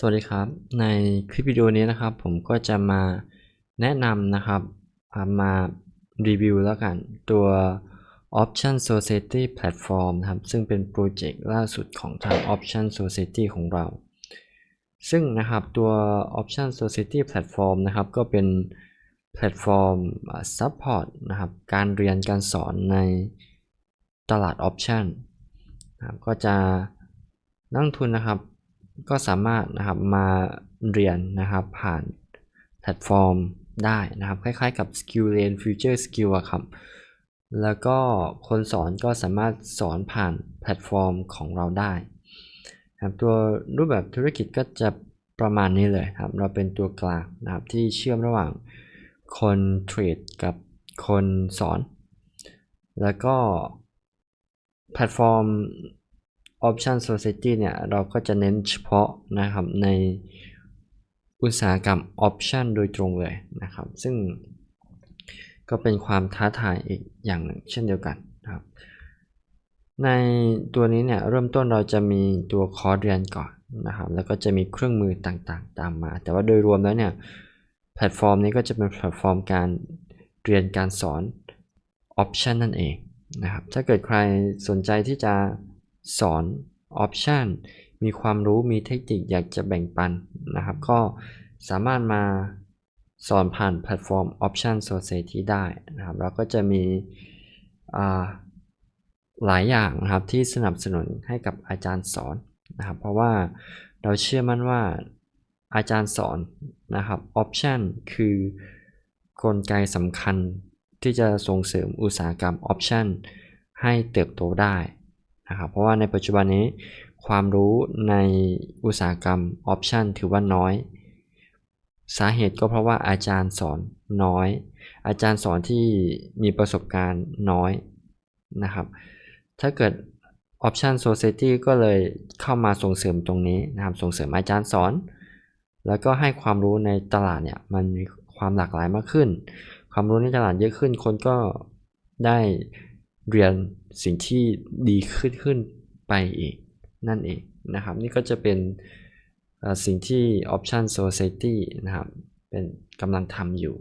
สวัสดีครับ ในคลิปวิดีโอนี้นะครับ ผมก็จะมาแนะนำนะครับมารีวิวแล้วกันตัว Option Society Platform นะครับ ซึ่งเป็นโปรเจกต์ล่าสุดของทาง Option Society ของเรา ซึ่งนะครับตัว Option Society Platform นะครับ ก็เป็นแพลตฟอร์มอ่า Support นะครับ การเรียนการสอนในตลาด Option นะครับก็จะนักลงทุนนะครับ ก็สามารถนะครับมาเรียนนะครับผ่านแพลตฟอร์มได้นะครับ คล้ายๆกับ Skill Lane Future Skill อะครับ แล้วก็คนสอนก็สามารถสอนผ่านแพลตฟอร์มของเราได้ครับตัวรูปแบบธุรกิจก็จะประมาณนี้เลยครับ เราเป็นตัวกลางนะครับที่เชื่อมระหว่างคนเทรดกับคนสอน แล้วก็แพลตฟอร์ม Option Society เนี่ย เราก็จะเน้นเฉพาะนะครับในอุตสาหกรรม Option โดยตรงเลยนะครับ ซึ่งก็เป็นความท้าทายอีกอย่างหนึ่งเช่นเดียวกันนะครับ ในตัวนี้เนี่ย เริ่มต้นเราจะมีตัวคอร์สเรียนก่อนนะครับ แล้วก็จะมีเครื่องมือต่างๆ ตามมา แต่ว่าโดยรวมแล้วเนี่ย แพลตฟอร์มนี้ก็จะเป็นแพลตฟอร์มการเรียนการสอน Option นั่นเองนะครับ ถ้าเกิดใครสนใจที่จะ สอน Option มีความรู้มีเทคนิคอยากจะแบ่งปันนะครับ ก็สามารถมาสอนผ่านแพลตฟอร์ม Option Society ได้นะครับ แล้วก็จะมีหลายอย่างนะครับที่สนับสนุนให้กับอาจารย์สอนนะครับ เพราะว่าเราเชื่อมั่นว่าอาจารย์สอนนะครับ Option คือกลไกสำคัญที่จะส่งเสริมอุตสาหกรรม Option ให้เติบโตได้ นะครับเพราะว่าในปัจจุบันนี้ความรู้ในอุตสาหกรรม Option ถือว่าน้อย สาเหตุก็เพราะว่าอาจารย์สอนน้อย อาจารย์สอนที่มีประสบการณ์น้อยนะครับ ถ้าเกิด Option Society ก็เลยเข้ามาส่งเสริมตรงนี้นะครับ ส่งเสริมอาจารย์สอน แล้วก็ให้ความรู้ในตลาดเนี่ยมันมีความหลากหลายมากขึ้น ความรู้ในตลาดเยอะขึ้น คนก็ได้ เรียนสิ่งที่ดีขึ้นขึ้นไปอีกนั่นเองนะครับ นี่ก็จะเป็นสิ่งที่ Option Society นะครับ เป็นกำลังทำอยู่